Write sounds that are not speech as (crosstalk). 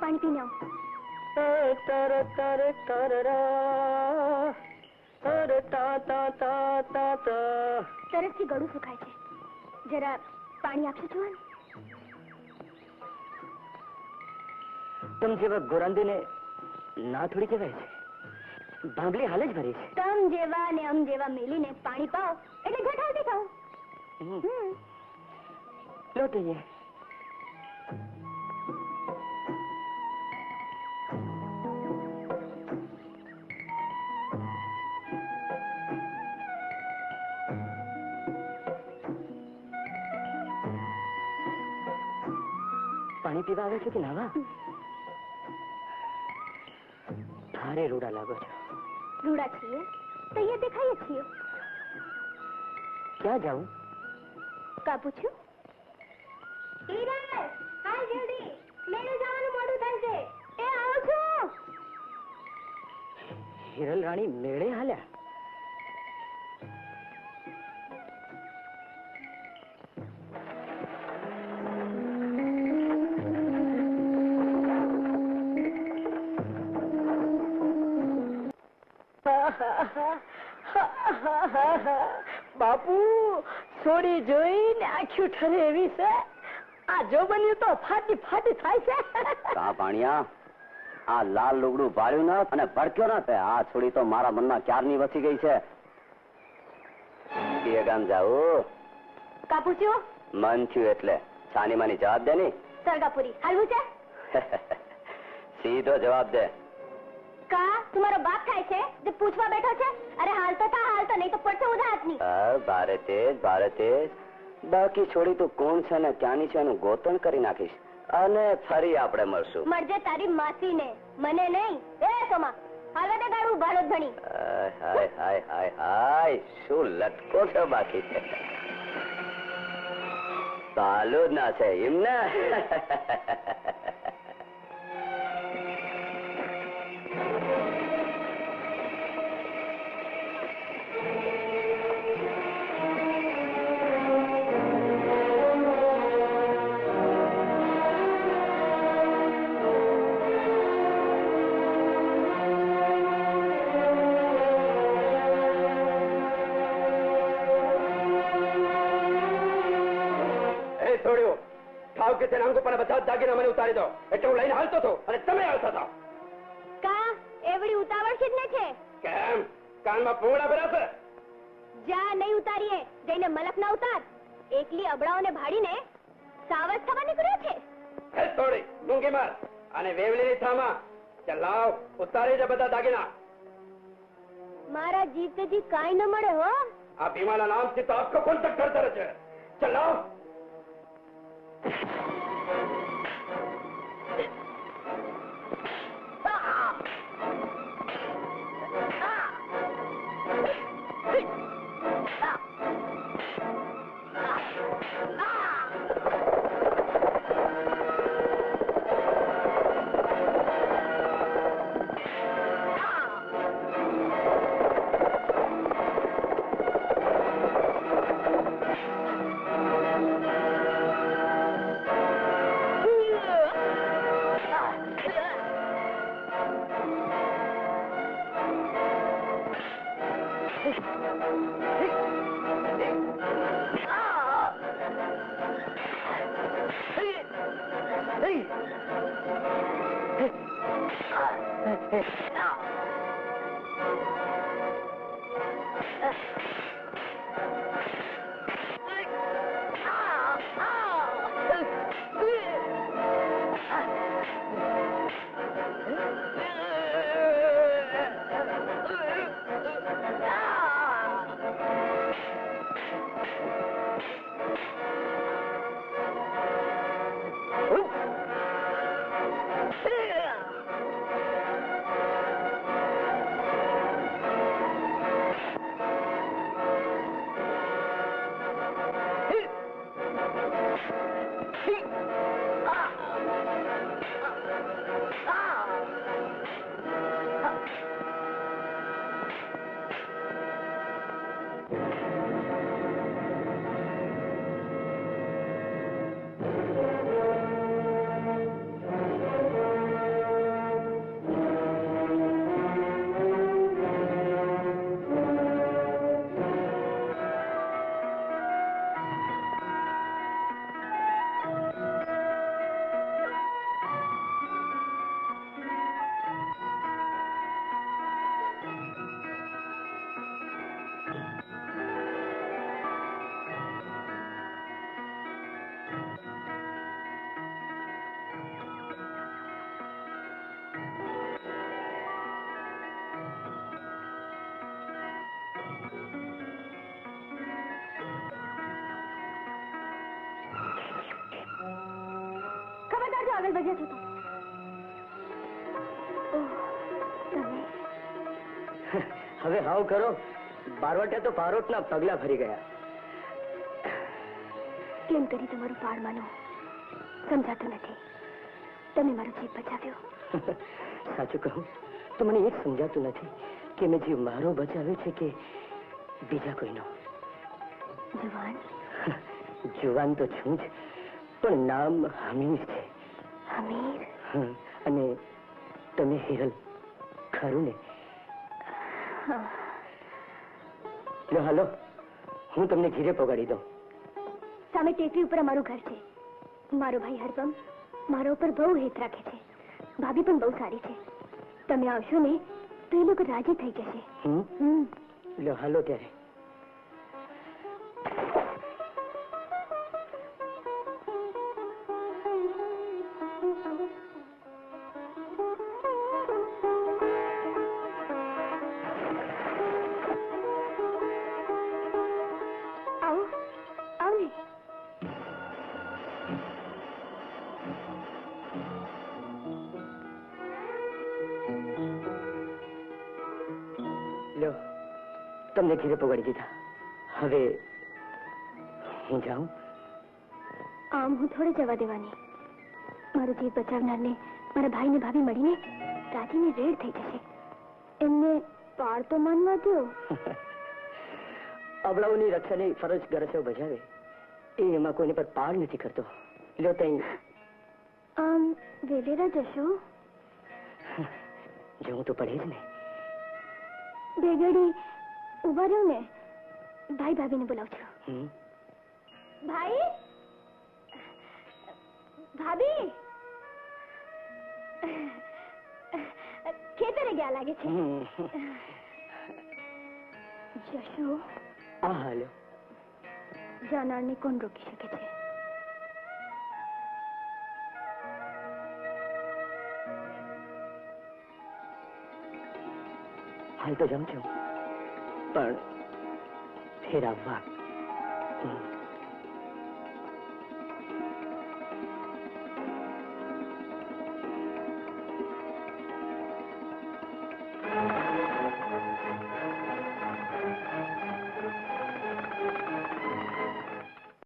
पानी पीने आओ એ તર તર રોક તર તા તા તા તા આવું તરસથી ગળું સુકાય છે. જરા પાણી આપશો જુવાન? તમ જેવા ગોરાંદીને ના થોડી કહેવાય છે. ભાંભલી હાલ જ ભરી છે. તમ જેવા ને અમ જેવા મેલીને પાણી પાઓ એટલે ઘટાડી. હમ. લો તઈએ પાણી પીવા આવે છે કે નાવા? ભારે રૂડા લાગો છો. રૂડા છીએ? તૈયાર દેખાઈએ છીએ. ક્યાં જાઉં? કા પૂછ્યું? હાય જેવડી મેળે જવાનું મોડું થાય છે. એ આવો છું. હિરલ રાણી મેળે હાલ્યા? બાપુ છોડી જોઈને આખી ઠરે એવી છે. આ જો બન્યું તો ફાટી ફાટી થાય છે. કા પાણિયા આ લાલ લુગડું ભાળ્યું ન અને ભડક્યો ન તે આ છોડી તો મારા મનમાં ક્યારની વસી ગઈ છે? એ ગામ જાવું કાપુચ્યો મન થયું એટલે. છાની માની જવાબ દે ની. સરગાપુરી હાલવું છે (laughs) સીધો જવાબ દે. કા તમારો બાપ થાય છે? જે પૂછવા બેઠો છે? અરે હાલ તો થા હાલ તો નહીં તો પડશે ઉધા હાથની. હા, ભારે તેજ બાકી છોડી તું કોણ છે ને ક્યાંની છે એનું ગોતણ કરી નાખીશ. અને ફરી આપણે મળશું. મરજે તારી માસીને મને નહીં. એ સોમા હાલવા દે ગાડું ભાડો ભણી હાય હાય હાય હાય શું લટકો છો બાકી? છે ચાલુ ના છે એમ ને? કે તેના અંગો બધા જ દાગીના મને ઉતારી દો. એટલે હું લઈને હાલતો હતો અને તમે આવતા હતા. કા એવડી ઉતાવળ છે જ ને છે? કેમ? કાનમાં પૂંગડા ભર્યા છે? જા નહીં ઉતારીએ. જઈને મલક ના ઉતાર. એકલી અબડાઓને ભાડીને સાવજ થવા નીકળ્યો છે? હે છોડી ડુંગી માર. અને વેવલીની થામાં. ચલાવ ઉતારી દે બધા દાગીના. મારા જીવતેથી કાઈ ન મળે હો. આ ભીમાના નામથી તો આખો કોન્ટેક્ટ કરતા રહે છે ચાલ stop. はい。આગળ વધ્યા છો તો? ઓહ, તમે. હવે હાવ કરો. બારવટા તો પારોટના પગલા ભરી ગયા. કેમ કરી તમારું પાર માનો સમજાતું નથી. તમે મારો જીવ બચાવ્યો. (laughs) સાચું કહું તો મને એ જ સમજાતું નથી કે મેં જીવ મારો બચાવ્યો છે કે બીજા કોઈનો. જવાન. (laughs) જુવાન તો છું જ પણ નામ હમીર છે. હમીર અને તમે હિરલ ખરું ને? લો હાલો હું તમને ઘીરે પગાડી દઉં. સામે ટેકરી ઉપર અમારું ઘર છે. મારો ભાઈ હરપમ મારા ઉપર બહુ હેત રાખે છે. ભાભી પણ બહુ સારી છે. તમે આવશો ને તો એ લોકો રાજી થઈ જશે. લો હાલો ત્યારે. લો તમને ઘીરે પગાડી દીધા. હવે હું જાઉં? આમ હું થોડે જવા દેવાની. મારો જીવ બચાવનારને મારા ભાઈને ભાભી મળીને રાજીને રેડ થઈ જશે. એમને પાર તો માનવા દો. (laughs) અબળાઓની રક્ષાની ફરજ ગરસો બજાવે. એ એમાં કોઈને પર પાર નથી કરતો. લો તઈ. આમ વેલેરા જશો? જવું તો પડે જ ને. બે ઘડી ઊભા રહ્યો ને. ભાઈ ભાભીને બોલાવ છો ભાઈ? ભાભી? ખેતરે ગયા લાગે છે. જશો? આ હાલો. જાનારને કોણ રોકી શકે છે? હાલ તો છું પણ ફેર આવવા હમ.